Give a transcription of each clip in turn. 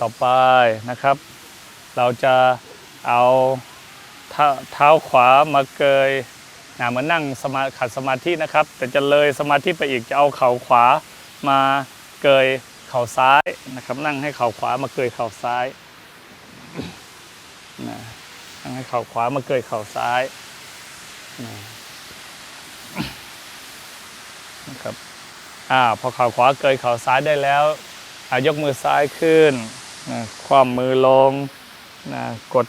ต่อไปนะครับ เราจะเอาเท้าทาขวามาเกยนะเหมือนนั่งสมาขัดสมาธินะครับ แต่จะเลยสมาธิไปอีกจะเอาเข่าขวามาเกยเข่าซ้ายนะครับ นั่งให้เข่าขวามาเกยเข่าซ้ายนะนั่งให้เข่าขวามาเกยเข่าซ้ายนะนะครับอ่าพอเข่าขวาเกยเข่าซ้ายได้แล้วอ่ายกมือซ้ายขึ้น คว่ำมือลงนะกด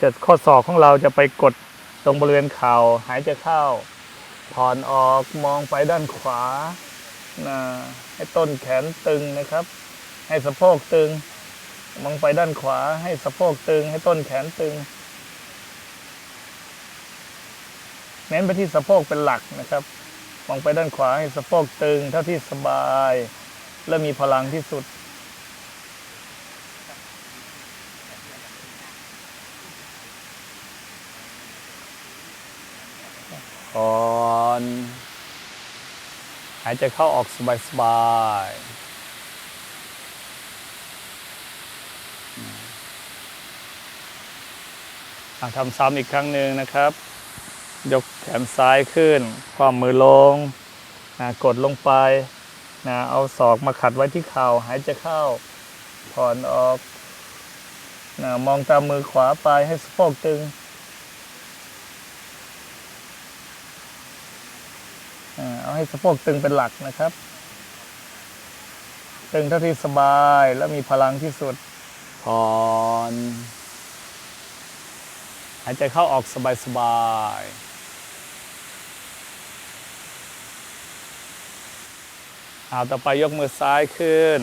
จะข้อศอกของเราจะไปกดตรงบริเวณเข่าหายใจเข้าผ่อนออกมองไปด้านขวานะให้ต้นแขนตึงนะครับ ให้สะโพกตึง มองไปด้านขวา ให้สะโพกตึง ให้ต้นแขนตึง เน้นไปที่สะโพกเป็นหลักนะครับ มองไปด้านขวาให้สะโพกตึง เท่าที่สบาย และมีพลังที่สุด ก่อน หายใจเข้าออกสบายๆอะทำซ้ำอีกครั้งหนึ่งนะครับ ยกแขนซ้ายขึ้น ความมือลงนะกดลงไปนะเอาศอกมาขัดไว้ที่เข่าหายใจเข้า ผ่อนออกนะมองตามมือขวาไปให้สะโพกตึง อ่าเอา ให้สะโพกตึงเป็นหลักนะครับ ตึงเท่าที่สบายและมีพลังที่สุดผ่อนหายใจเข้าออกสบายสบายเอาต่อไปยกมือซ้ายขึ้น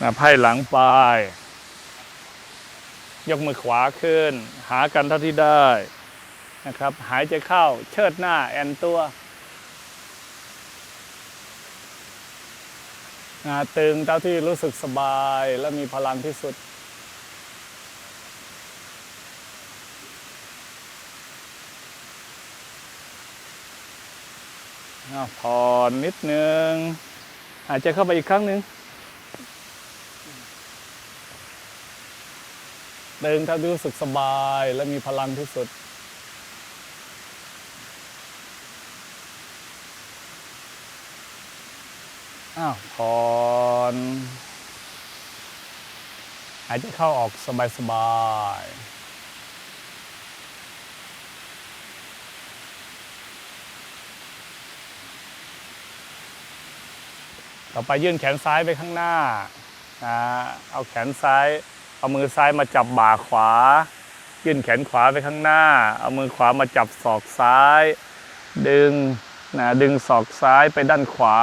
นะไพ่หลังไปยกมือขวาขึ้น หากันเท่าที่ได้นะครับ หายใจเข้าเชิดหน้าแอนตัว งาตึงเท่าที่รู้สึกสบายและมีพลังที่สุด ผ่อนนิดนึง หายใจเข้าไปอีกครั้งหนึ่งตึงเท่าที่รู้สึกสบายและมีพลังที่สุด อ้าวผ่อนหายใจเข้าออกสบายสบายต่อไปยื่นแขนซ้ายไปข้างหน้านะเอาแขนซ้าย เอามือซ้ายมาจับบ่าขวา ยื่นแขนขวาไปข้างหน้า เอามือขวามาจับศอกซ้าย ดึงนะดึงศอกซ้ายไปด้านขวา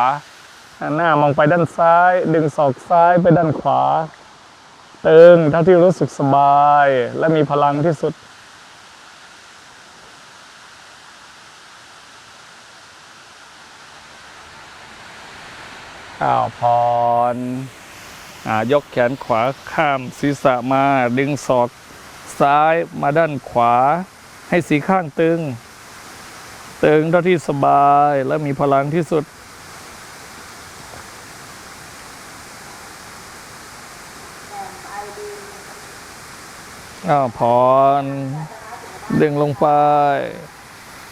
หน้ามองไปด้านซ้าย ดึงศอกซ้ายไปด้านขวาตึงเท่าที่รู้สึกสบาย และมีพลังที่สุด อ้าวพรยกแขนขวาข้ามศีรษะมาดึงศอกซ้ายมาด้านขวา ให้สีข้างตึง ตึงเท่าที่สบายและมีพลังที่สุด อ้าวพรดึงลงไป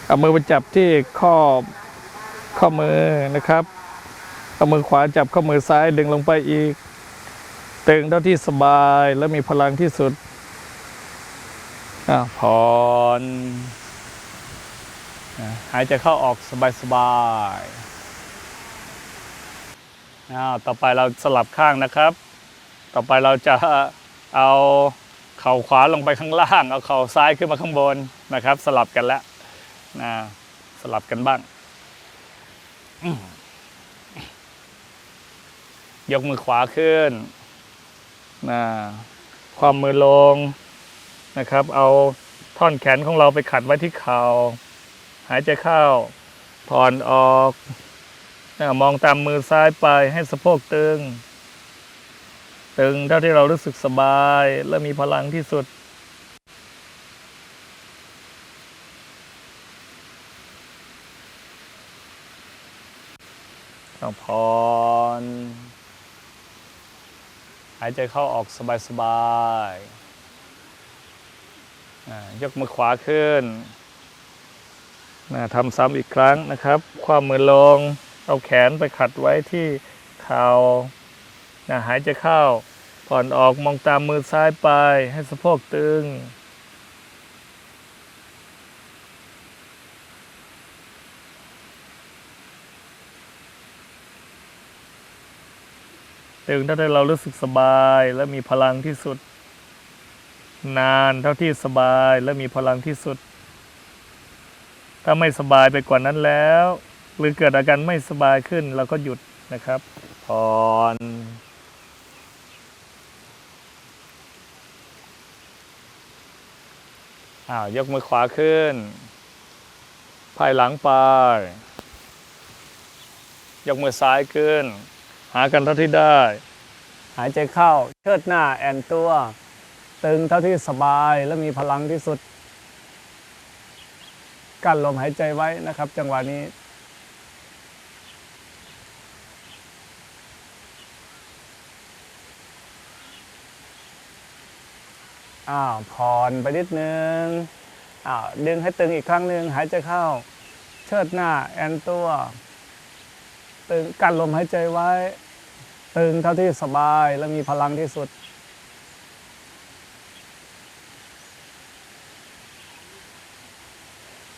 เอามือไปจับที่ข้อข้อมือนะครับ เอามือขวาจับข้อมือซ้ายดึงลงไปอีก ตึงเท่าที่สบายและมีพลังที่สุดอ้าวพรอะหายใจเข้าออกสบายๆอ้าวต่อไปเราสลับข้างนะครับ ต่อไปเราจะเอา เข่าขวาลงไปข้างล่าง เอาเข่าซ้ายขึ้นมาข้างบนนะครับ สลับกันแล้วนะสลับกันบ้าง ยกมือขวาขึ้นนะความมือลงนะครับ เอาท่อนแขนของเราไปขัดไว้ที่เข่าหายใจเข้าผ่อนออกนะมองตามมือซ้ายไปให้สะโพกตึง ตึงเท่าที่เรารู้สึกสบายและมีพลังที่สุดต้องพรหายใจเข้าออกสบายๆอ่ายกมือขวาขึ้นนะทำซ้ำอีกครั้งนะครับ ความมือลง เอาแขนไปขัดไว้ที่เข่า นะหายใจเข้า ผ่อนออกมองตามมือซ้ายไป ให้สะโพกตึง ตึงเท่าที่เรารู้สึกสบายและมีพลังที่สุด นานเท่าที่สบายและมีพลังที่สุด ถ้าไม่สบายไปกว่านั้นแล้ว หรือเกิดอาการไม่สบายขึ้นเราก็หยุดนะครับผ่อน อ้าวยกมือขวาขึ้นภายหลังไป ยกมือซ้ายขึ้น หากันเท่าที่ได้ หายใจเข้า เชิดหน้าแอนตัว ตึงเท่าที่สบายและมีพลังที่สุด กั้นลมหายใจไว้นะครับ จังหวะนี้ อ้าวผ่อนไปนิดนึงอ้าวดึงให้ตึงอีกครั้งหนึ่งหายใจเข้า เชิดหน้าแอนตัว ตึงกั้นลมหายใจไว้ ตึงเท่าที่สบายและมีพลังที่สุด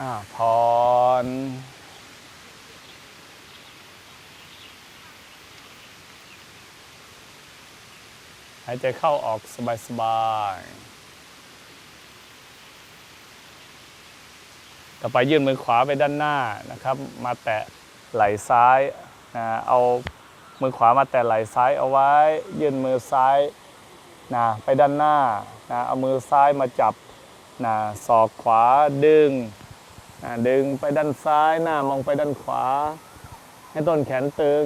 อ่าผ่อนหายใจเข้าออกสบายๆ ต่อไปยื่นมือขวาไปด้านหน้านะครับ มาแตะไหล่ซ้ายนะเอามือขวามาแตะไหล่ซ้ายเอาไว้ ยื่นมือซ้ายนะไปด้านหน้านะเอามือซ้ายมาจับนะศอกขวาดึงนะดึงไปด้านซ้ายหน้ามองไปด้านขวา ให้ต้นแขนตึง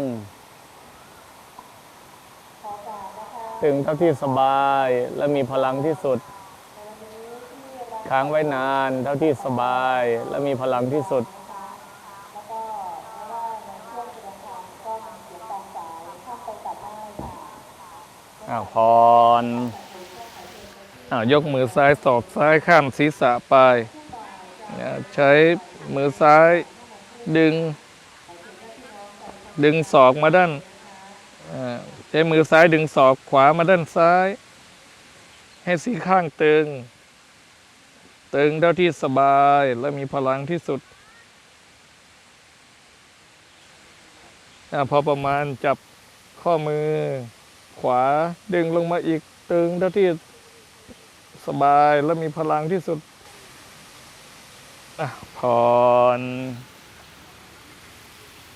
ตึงเท่าที่สบายและมีพลังที่สุด ค้างไว้นานเท่าที่สบาย และมีพลังที่สุดอ้าวพรอ้าวยกมือซ้ายสอกซ้ายข้ามศีรษะไป ใช้มือซ้ายดึง ดึงศอกมาด้านใช้มือซ้ายดึงศอกขวามาด้านซ้าย ให้สีข้างตึง ตึงเท่าที่สบายและมีพลังที่สุดอพอประมาณจับข้อมือ ขวาดึงลงมาอีก ตึงเท่าที่สบายและมีพลังที่สุดอะผ่อน